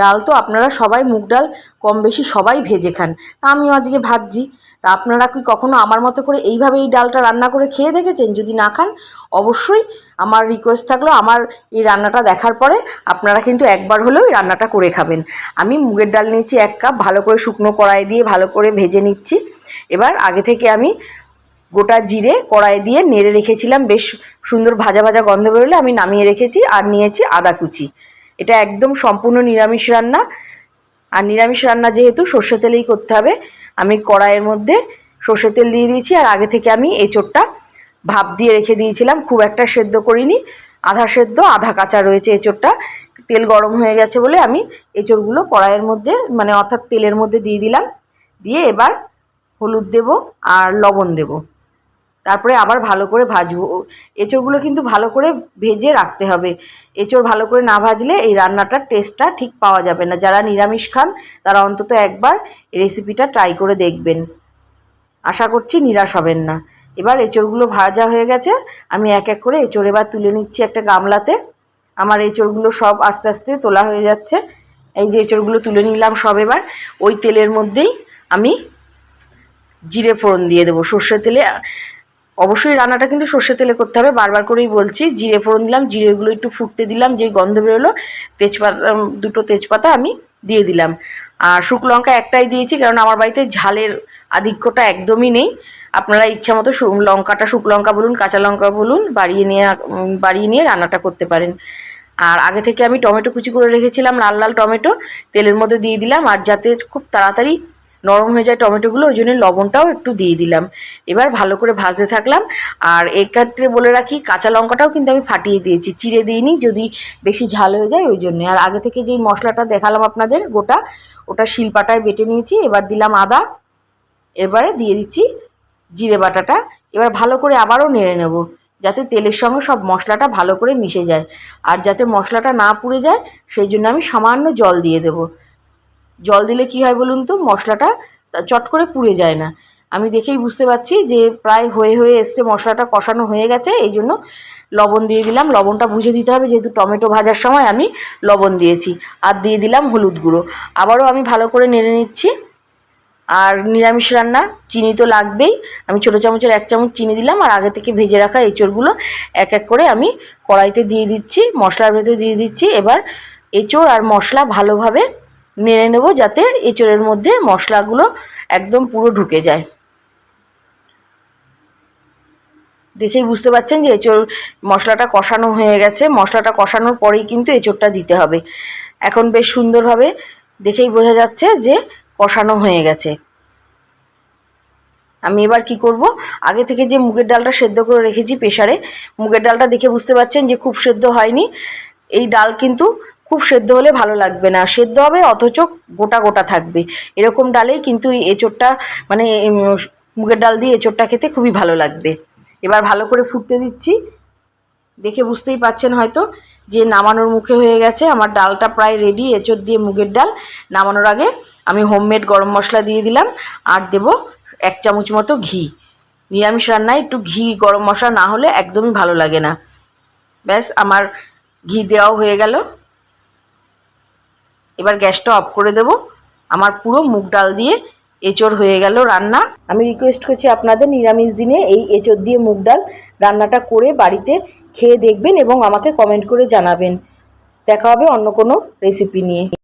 ডাল তো আপনারা সবাই মুগ ডাল কম বেশি সবাই ভেজে খান। তা আমিও আজকে ভাজছি। তা আপনারা কি কখনো আমার মতো করে এইভাবে এই ডালটা রান্না করে খেয়ে দেখেছেন? যদি না খান, অবশ্যই আমার রিকোয়েস্ট থাকল আমার এই রান্নাটা দেখার পরে আপনারা কিন্তু একবার হলেও রান্নাটা করে খাবেন। আমি মুগের ডাল নিয়েছি এক কাপ, ভালো করে শুকনো কড়াই দিয়ে ভালো করে ভেজে নিচ্ছি। এবার আগে থেকে আমি গোটা জিরে কড়াই দিয়ে নেড়ে রেখেছিলাম। বেশ সুন্দর ভাজা ভাজা গন্ধ বেরোলে আমি নামিয়ে রেখেছি আর নিয়েছি আদা কুচি। এটা একদম সম্পূর্ণ নিরামিষ রান্না। আর নিরামিষ রান্না যেহেতু সর্ষে তেলেই করতে হবে, আমি কড়াইয়ের মধ্যে সর্ষে তেল দিয়ে দিয়েছি আর আগে থেকে আমি এঁচোড়টা ভাপ দিয়ে রেখে দিয়েছিলাম, খুব একটা সেদ্ধ করিনি। আধা সেদ্ধ, আধা কাঁচা রয়েছে এঁচোড়টা। তেল গরম হয়ে গেছে বলে আমি এঁচোড়গুলো কড়াইয়ের মধ্যে মানে অর্থাৎ তেলের মধ্যে দিয়ে দিলাম। দিয়ে এবার হলুদ দেব আর লবণ দেবো। তারপরে আবার ভালো করে ভাজবো। এঁচোড়গুলো কিন্তু ভালো করে ভেজে রাখতে হবে। এঁচোড় ভালো করে না ভাজলে এই রান্নাটার টেস্টটা ঠিক পাওয়া যাবে না। যারা নিরামিষ খান, তারা অন্তত একবার রেসিপিটা ট্রাই করে দেখবেন। আশা করছি নিরাশ হবেন না। এবার এঁচোড়গুলো ভাজা হয়ে গেছে। আমি এক এক করে এঁচোড় এবার তুলে নিচ্ছি একটা গামলাতে। আমার এঁচোড়গুলো সব আস্তে আস্তে তোলা হয়ে যাচ্ছে। এই যে এঁচোড়গুলো তুলে নিলাম সব এবার। ওই তেলের মধ্যেই আমি জিরে ফোড়ন দিয়ে দেবো। সর্ষের তেলে অবশ্যই রান্নাটা কিন্তু সর্ষে তেলে করতে হবে। বারবার করেই বলছি, জিরে ফোড়ন দিলাম, জিরেগুলো একটু ফুটতে দিলাম, যেই গন্ধ বেরোলো, তেজপাতা দুটো তেজপাতা আমি দিয়ে দিলাম। আর শুকনো লঙ্কা একটাই দিয়েছি, কারণ আমার বাড়িতে ঝালের আধিক্যটা একদমই নেই। আপনারা ইচ্ছা মতো লঙ্কাটা, শুকনো লঙ্কা বলুন, কাঁচা লঙ্কা বলুন, বাড়িয়ে নিয়ে বাড়িয়ে নিয়ে রান্নাটা করতে পারেন। আর আগে থেকে আমি টমেটো কুচি করে রেখেছিলাম, লাল লাল টমেটো, তেলের মধ্যে দিয়ে দিলাম। আর যাতে খুব তাড়াতাড়ি নরম হয়ে যায় টমেটোগুলো, ওই জন্য লবণটাও একটু দিয়ে দিলাম। এবার ভালো করে ভাজতে থাকলাম। আর এক্ষেত্রে বলে রাখি, কাঁচা লঙ্কাটাও কিন্তু আমি ফাটিয়ে দিয়েছি, চিড়ে দিইনি, যদি বেশি ঝাল হয়ে যায় ওই জন্যে। আর আগে থেকে যেই মশলাটা দেখালাম আপনাদের, গোটা, ওটা শিলপাটায় বেটে নিয়েছি, এবার দিলাম আদা। এবারে দিয়ে দিচ্ছি জিরে বাটাটা। এবার ভালো করে আবারও নেড়ে নেব, যাতে তেলের সঙ্গে সব মশলাটা ভালো করে মিশে যায়। আর যাতে মশলাটা না পুড়ে যায়, সেই জন্য আমি সামান্য জল দিয়ে দেবো। জল দিলে কি হয় বলুন তো? মশলাটা চট করে পুড়ে যায় না। আমি দেখেই বুঝতে পারছি যে প্রায় হয়ে হয়ে এসছে, মশলাটা কষানো হয়ে গেছে, এই জন্য লবণ দিয়ে দিলাম। লবণটা বুঝে দিতে হবে, যেহেতু টমেটো ভাজার সময় আমি লবণ দিয়েছি। আর দিয়ে দিলাম হলুদ গুঁড়ো। আবারও আমি ভালো করে নেড়ে নিচ্ছি। আর নিরামিষ রান্না, চিনি তো লাগবেই। আমি ছোটো চামচের এক চামচ চিনি দিলাম, আর আগে থেকে ভেজে রাখা এঁচড়গুলো এক এক করে আমি কড়াইতে দিয়ে দিচ্ছি। মশলার ভেতরে দিয়ে দিচ্ছি। এবার এঁচড় আর মশলা ভালোভাবে নেড়ে নেব যাতে এঁচড়ের মধ্যে মশলাগুলো একদম পুরো ঢুকে যায়। দেখেই বুঝতে পারছেন যে এঁচড় মশলাটা কষানো হয়ে গেছে। মশলাটা কষানোর পরেই কিন্তু এঁচড়টা দিতে হবে। এখন বেশ সুন্দরভাবে দেখেই বোঝা যাচ্ছে যে কষানো হয়ে গেছে। আমি এবার কি করব? আগে থেকে যে মুগের ডালটা সেদ্ধ করে রেখেছি প্রেশারে মুগের ডালটা দেখে বুঝতে পারছেন যে খুব সেদ্ধ হয়নি। এই ডাল কিন্তু খুব সেদ্ধ হলে ভালো লাগবে না। সেদ্ধ হবে, অথচ গোটা গোটা থাকবে। এরকম ডালেই কিন্তু এই এঁচোড়টা মানে মুগের ডাল দিয়ে এঁচোড়টা খেতে খুবই ভালো লাগবে। এবার ভালো করে ফুটতে দিচ্ছি। দেখে বুঝতেই পাচ্ছেন হয়তো যে নামানোর মুখে হয়ে গেছে। আমার ডালটা প্রায় রেডি এঁচোড় দিয়ে মুগের ডাল নামানোর আগে আমি হোমমেড গরম মশলা দিয়ে দিলাম। আর দেব এক চামচ মতো ঘি। নিরামিষ রান্নায় একটু ঘি গরম মশলা না হলে একদমই ভালো লাগে না। ব্যাস, আমার ঘি দেওয়াও হয়ে গেল। এবার গ্যাসটা অফ করে দেব। আমার পুরো মুগ ডাল দিয়ে এঁচড় হয়ে গেল রান্না। আমি রিকোয়েস্ট করছি আপনাদের নিরামিষ দিনে এই এঁচড় দিয়ে মুগ ডাল রান্নাটা করে বাড়িতে খেয়ে দেখবেন এবং আমাকে কমেন্ট করে জানাবেন। দেখা হবে অন্য কোনো রেসিপি নিয়ে।